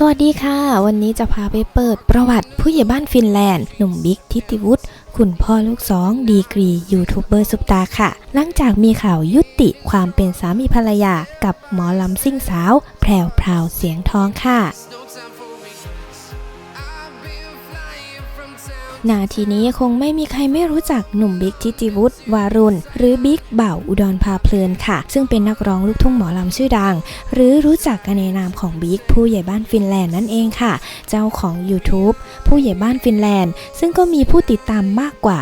สวัสดีค่ะ วันนี้จะพาไปเปิดประวัติผู้ใหญ่บ้านฟินแลนด์ หนุ่มบิ๊กทิติวุฒิคุณพ่อลูกสองดีกรียูทูบเบอร์ซุปตาค่ะ หลังจากมีข่าวยุติความเป็นสามีภรรยา กับหมอลำซิ่งสาว แพรวพราวเสียงทองค่ะ นาทีนี้คงไม่มีใครไม่รู้จักหนุ่มบิ๊กทิติวุฒิวารุณ หรือบิ๊กเบ่าอุดรพาเพลินค่ะ ซึ่งเป็นนักร้องลูกทุ่งหมอลำชื่อดัง หรือรู้จักกันในนามของบิ๊กผู้ใหญ่บ้านฟินแลนด์นั่นเองค่ะ เจ้าของ YouTube ผู้ใหญ่บ้านฟินแลนด์ ซึ่งก็มีผู้ติดตามมากกว่า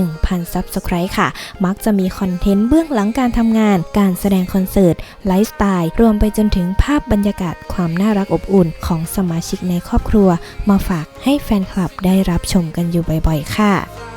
1,000 Subscribe ค่ะ มักจะมีคอนเทนต์เบื้องหลังการทำงาน การแสดงคอนเสิร์ต ไลฟ์สไตล์ รวมไปจนถึงภาพบรรยากาศความน่ารักอบอุ่นของสมาชิกในครอบครัว มาฝากให้แฟนคลับได้รับชมกันอยู่บ่อยๆ ค่ะ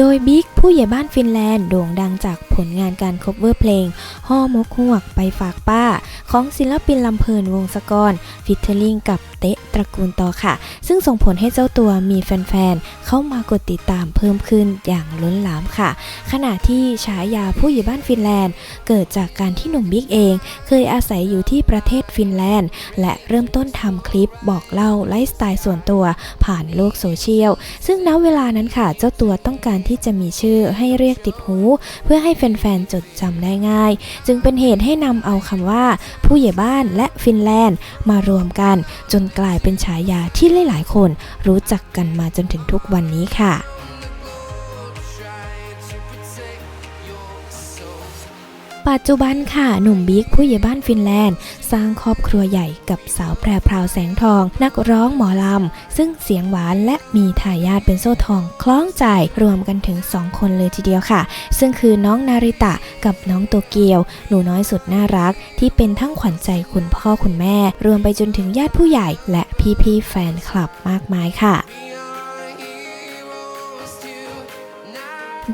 โดยบิ๊กผู้ใหญ่บ้านฟินแลนด์โด่งดังจากผลงานการคบเวอร์เพลงห่อมกหวกไปฝากป้า ของศิลปินลำเพลินวงศกร ฟิทเทอร์ลิงกับเตะตระกูลต่อค่ะ ซึ่งส่งผลให้เจ้าตัวมีแฟนๆ เข้ามากดติดตามเพิ่มขึ้นอย่างล้นหลามค่ะ ขณะที่ฉายาผู้ใหญ่บ้านฟินแลนด์ เกิดจากการที่หนุ่มบิ๊กเอง เคยอาศัยอยู่ที่ประเทศฟินแลนด์ และเริ่มต้นทำคลิปบอกเล่าไลฟ์สไตล์ส่วนตัวผ่านโลกโซเชียล ซึ่งณเวลานั้นค่ะ เจ้าตัวต้องการที่จะมีชื่อให้เรียกติดหู เพื่อให้แฟนๆ จดจำได้ง่าย จึงเป็นเหตุให้นำเอาคำว่า ผู้ใหญ่บ้านและฟินแลนด์มารวมกัน จนกลายเป็นป็นฉายาที่หลายๆ คนรู้จักกันมาจนถึงทุกวันนี้ค่ะ ปัจจุบันค่ะ หนุ่มบิ๊กผู้ใหญ่บ้านฟินแลนด์ สร้างครอบครัวใหญ่กับสาวแพรพราวแสงทอง นักร้องหมอลำ ซึ่งเสียงหวานและมีทายาทเป็นโซ่ทองคล้องใจรวมกันถึง 2 คนเลยทีเดียวค่ะ ซึ่งคือน้องนาริตะกับน้องโตเกียว หนูน้อยสุดน่ารัก ที่เป็นทั้งขวัญใจคุณพ่อคุณแม่ รวมไปจนถึงญาติผู้ใหญ่ และพี่ๆแฟนคลับมากมายค่ะ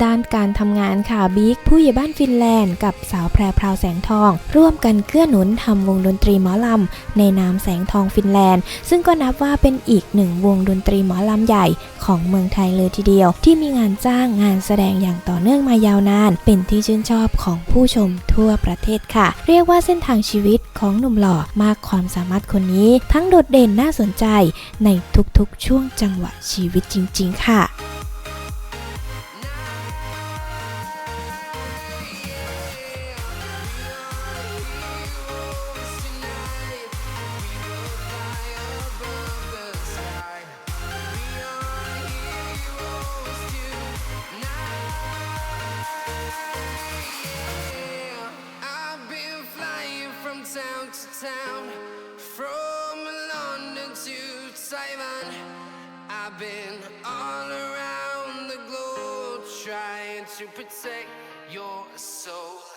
ด้านการทำงานค่ะบิ๊กผู้ใหญ่บ้านฟินแลนด์ กับสาวแพรพราวแสงทอง ร่วมกันเกื้อหนุนทำวงดนตรีหมอลำในนามแสงทองฟินแลนด์ ซึ่งก็นับว่าเป็นอีกหนึ่งวงดนตรีหมอลำใหญ่ของเมืองไทยเลยทีเดียว ที่มีงานจ้างงานแสดงอย่างต่อเนื่องมายาวนาน เป็นที่ชื่นชอบของผู้ชมทั่วประเทศค่ะ เรียกว่าเส้นทางชีวิตของหนุ่มหล่อมากความสามารถคนนี้ ทั้งโดดเด่นน่าสนใจในทุกๆช่วงจังหวะชีวิตจริง ๆ ค่ะ town to town, from London to Taiwan. I've been all around the globe trying to protect your soul.